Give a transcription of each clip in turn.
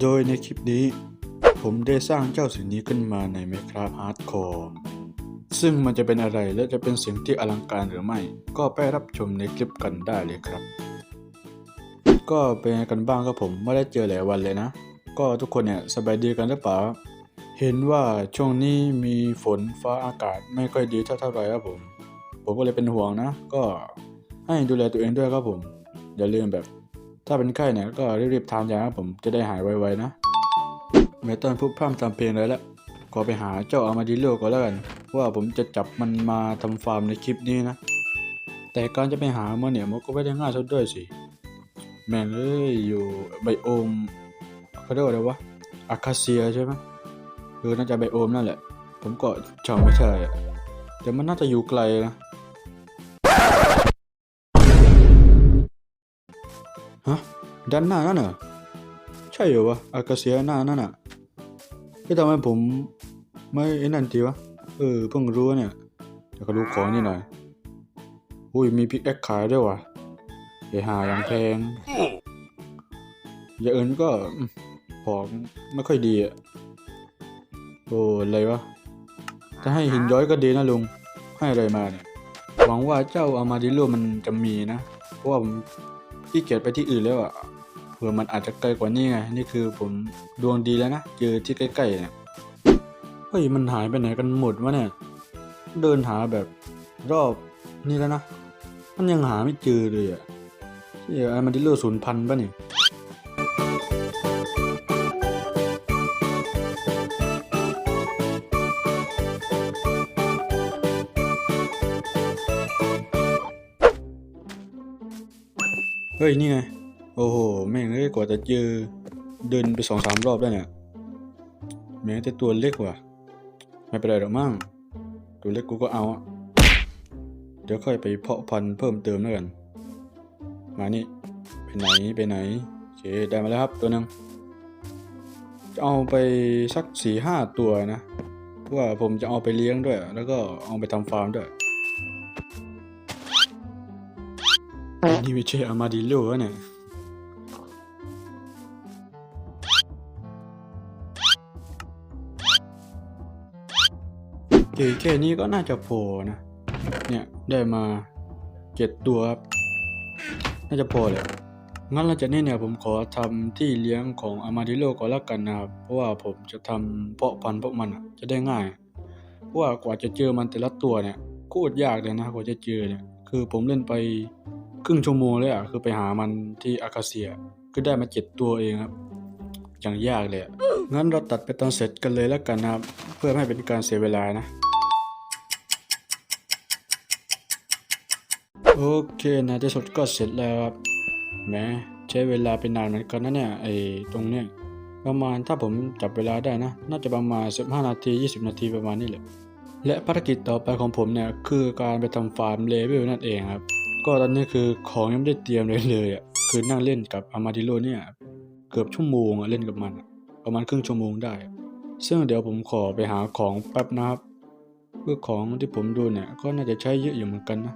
โดยในคลิปนี้ ผมได้สร้างเจ้าสิ่งนี้ขึ้นมาใน Minecraft Hardcore ซึ่งมันจะเป็นอะไรและจะเป็นสิ่งที่อลังการหรือไม่ ก็ไปรับชมในคลิปกันได้เลยครับ ก็เป็นกันบ้างครับผมไม่ได้เจอหลายวันเลยนะ ก็ทุกคนเนี่ยสบายดีกันหรือเปล่าเห็นว่าช่วงนี้มีฝนฟ้าอากาศไม่ค่อยดีเท่าเท่าไหร่ครับผม ผมก็เลยเป็นห่วงนะ ก็ให้ดูแลตัวเองด้วยครับผม อย่าลืมแบบ ถ้าเป็นไข้เนี่ยก็รีบๆทานยาครับผมจะได้หายไวๆนะไม่ต้องพูดพร่ำทำเพลงเลยละขอไปหาเจ้าอามาดิโลก่อนแล้วกัน ว่าผมจะจับมันมาทำฟาร์มในคลิปนี้นะ แต่การจะไปหามันเนี่ยมันก็ไม่ได้ง่ายซะด้วยสิ แม่งเอ้ยอยู่ไบโอมเขาเรียกว่าอะไรวะอาคาเซียใช่ไหมเออน่าจะไบโอมนั่นแหละ ผมก็จำไม่ใช่แต่มันน่าจะอยู่ไกลนะ ฮะด้านหน้านั่นเหรอใช่เหรอวะอากาเซียหน้านั่นอะที่ทำไมผมไม่อ้นั่นทีวะเออเพิ่งรู้เนี่ยเดี๋ยวก็รู้ของนี่หน่อยอุ้ยมีพิกแอคขายด้วยวะเดี๋ยวหาอย่างแพงอย่าเอินก็อืมของไม่ค่อยดีอะโอ้อะไรวะถ้าให้หินย้อยก็ดีนะลุงให้อะไรมาเนี่ยหวังว่าเจ้าอามาดิโลมันจะมีนะเพราะว่า ขี้เกียจไปที่อื่นแล้วอะเผื่อมันอาจจะไกลกว่านี้ไง นี่คือผมดวงดีแล้วนะ เจอที่ใกล้ๆเนี่ย เฮ้ย มันหายไปไหนกันหมดวะเนี่ย เดินหาแบบรอบนี่แล้วนะ มันยังหาไม่เจอเลยอะเฮ้ยไอ้มันดิเลอร์ศูนย์พันป่ะนี่ เฮ้ย นี่ไง โอ้โห แม่งเอ้ยกว่าจะเจอเดินไปสองสามรอบได้เนี่ย แม้แต่ตัวเล็กว่ะ ไม่เป็นไรหรอกมั้งตัวเล็กกูก็เอาอะเดี๋ยวค่อยไปเพาะพันธุ์เพิ่มเติมแล้วกัน มานี่ ไปไหนไปไหนโอเคได้มาแล้วครับตัวหนึงจะเอาไปสักสี่ห้าตัวนะ เพราะว่าผมจะเอาไปเลี้ยงด้วย แล้วก็เอาไปทำฟาร์มด้วย นี่ไม่ใช่อามาดิโลเนี่ยเกแค่นี้ก็น่าจะพอนะ เนี่ยได้มาเจ็ดตัวครับ น่าจะพอเลยงั้นหลังจากนี้เนี่ยผมขอทำที่เลี้ยงของอามาดิโลก่อนละกันนะครับ เพราะว่าผมจะทำเพาะพันธุ์พวกมันอะจะได้ง่าย เพราะว่ากว่าจะเจอมันแต่ละตัวเนี่ยโคตรยากเลยนะกว่าจะเจอเนี่ย คือผมเล่นไป ครึ่งชั่วโมงเลยอะคือไปหามันที่อาคาเซียก็ได้มาเจ็ดตัวเองครับอย่างยากเลยงั้นเราตัดไปตอนเสร็จกันเลยแล้วกันนะครับ เพื่อไม่ให้เป็นการเสียเวลานะ โอเคนะที่สุดก็เสร็จแล้วครับแหมใช้เวลาไปนานเหมือนกันนะเนี่ยไอ้ตรงเนี้ยประมาณถ้าผมจับเวลาได้นะ น่าจะประมาณ 15 นาที 20 นาทีประมาณนี้แหละ และภารกิจต่อไปของผมเนี่ย คือการไปทำฟาร์มเลเวลนั่นเองครับ ก็ตอนนี้คือของยังไม่ได้เตรียมเลยเลยอะคือนั่งเล่นกับอามาดิโลเนี่ย เกือบชั่วโมงอะเล่นกับมัน ประมาณครึ่งชั่วโมงได้ ซึ่งเดี๋ยวผมขอไปหาของแป๊บนะครับเพื่อของที่ผมดูเนี่ยก็น่าจะใช้เยอะอยู่เหมือนกันนะ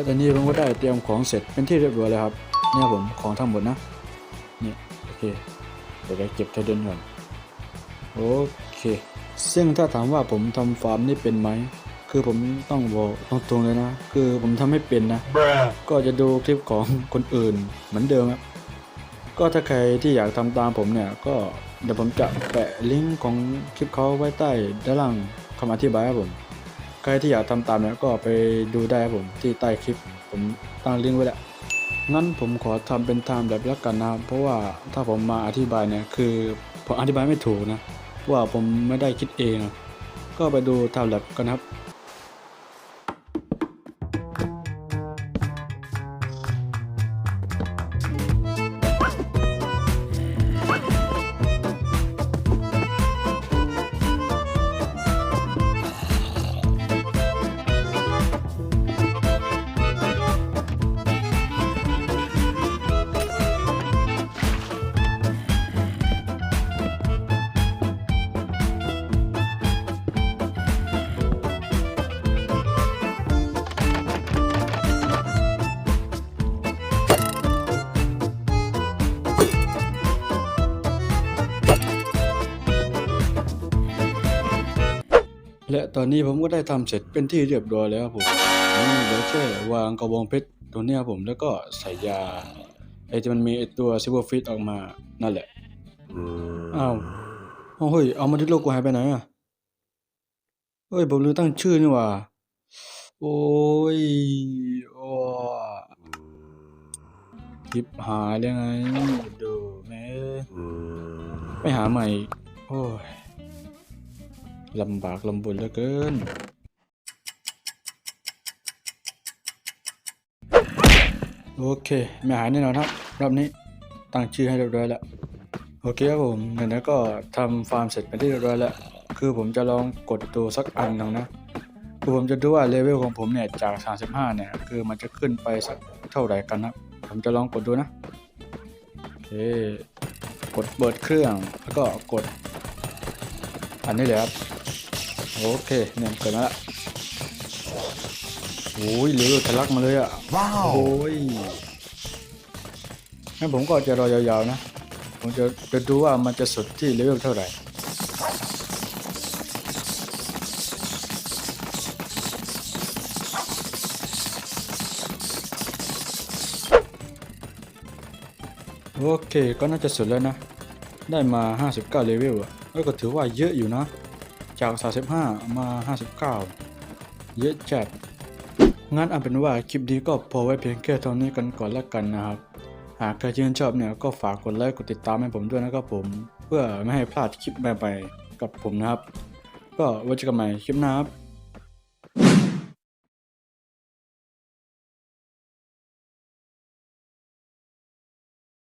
และตอนนี้ผมก็ได้เตรียมของเสร็จเป็นที่เรียบร้อยแล้วครับเนี่ยผมของทั้งหมดนะนี่โอเคเดี๋ยวไปเก็บไทเดนก่อนโอเค ซึ่งถ้าถามว่าผมทำฟาร์มนี่เป็นไหมคือผมต้องบอกตรงๆเลยนะ คือผมทำไม่เป็นนะก็จะดูคลิปของคนอื่นเหมือนเดิมครับก็ถ้าใครที่อยากทำตามผมเนี่ยก็เดี๋ยวผมจะแปะลิงก์ของคลิปเขาไว้ใต้ด้านล่างคำอธิบายครับผม ใครที่อยากทำตามเนี่ยก็ไปดูได้ครับผมที่ใต้คลิปผมตั้งลิงก์ไว้แล้วงั้นผมขอทำเป็นไทม์แบบแล้วกันนะเพราะว่าถ้าผมมาอธิบายเนี่ยคือผมอธิบายไม่ถูกนะว่าผมไม่ได้คิดเองนะก็ไปดูไทม์แบบกันนะครับ ตอนนี้ผมก็ได้ทำเสร็จเป็นที่เรียบร้อยแล้วครับผมอืมเดี๋ยวแค่วางกระบองเพชรตัวเนี้ยครับผมแล้วก็ใส่ยาไอ้ที่มันมีไอ้ตัวซิลเวอร์ฟิตออกมานั่นแหละอ้าวเอาเฮ้ยเอามาที่โลกกูหายไปไหนอะเฮ้ยผมลืมตั้งชื่อนี่หว่าโอ้ยโอ้คลิปหายเลยไงดูแม่ไปหาใหม่โอ้ย ลำบากลำบนเหลือเกิน โอเค ไม่หายแน่นอนครับ รอบนี้ตั้งชื่อให้เรียบร้อยแล้ว โอเคครับผมไหนๆก็ทำฟาร์มเสร็จไปที่เรียบร้อยแล้ว คือผมจะลองกดตัวสักอันหนึ่งนะคือผมจะดูว่าเลเวลของผมเนี่ยจาก 35 เนี่ย คือมันจะขึ้นไปสักเท่าไหร่กันนะผมจะลองกดดูนะโอเคกดเปิดเครื่องแล้วก็กดอันนี้เลยครับ โอเคเนี่ยเกิดมาละโอ้ยเลเวลทะลักมาเลยอะ Wow โอ้ยงั้นผมก็จะรอยาวๆนะ ผมจะจะดูว่ามันจะสุดที่เลเวลเท่าไหร่โอเคก็น่าจะสุดแล้วนะ ได้มา 59 เลเวลอะแล้วก็ถือว่าเยอะอยู่นะ จาก 35 มา 59 เยอะจัด งั้นเอาเป็นว่าคลิปนี้ก็พอไว้เพียงแค่เท่านี้กันก่อนละกันนะครับ หากใครชื่นชอบเนี่ยก็ฝากกดไลค์กดติดตามให้ผมด้วยนะครับผม เพื่อไม่ให้พลาดคลิปใหม่ๆกับผมนะครับ ก็ไว้เจอกันใหม่คลิปหน้าครับ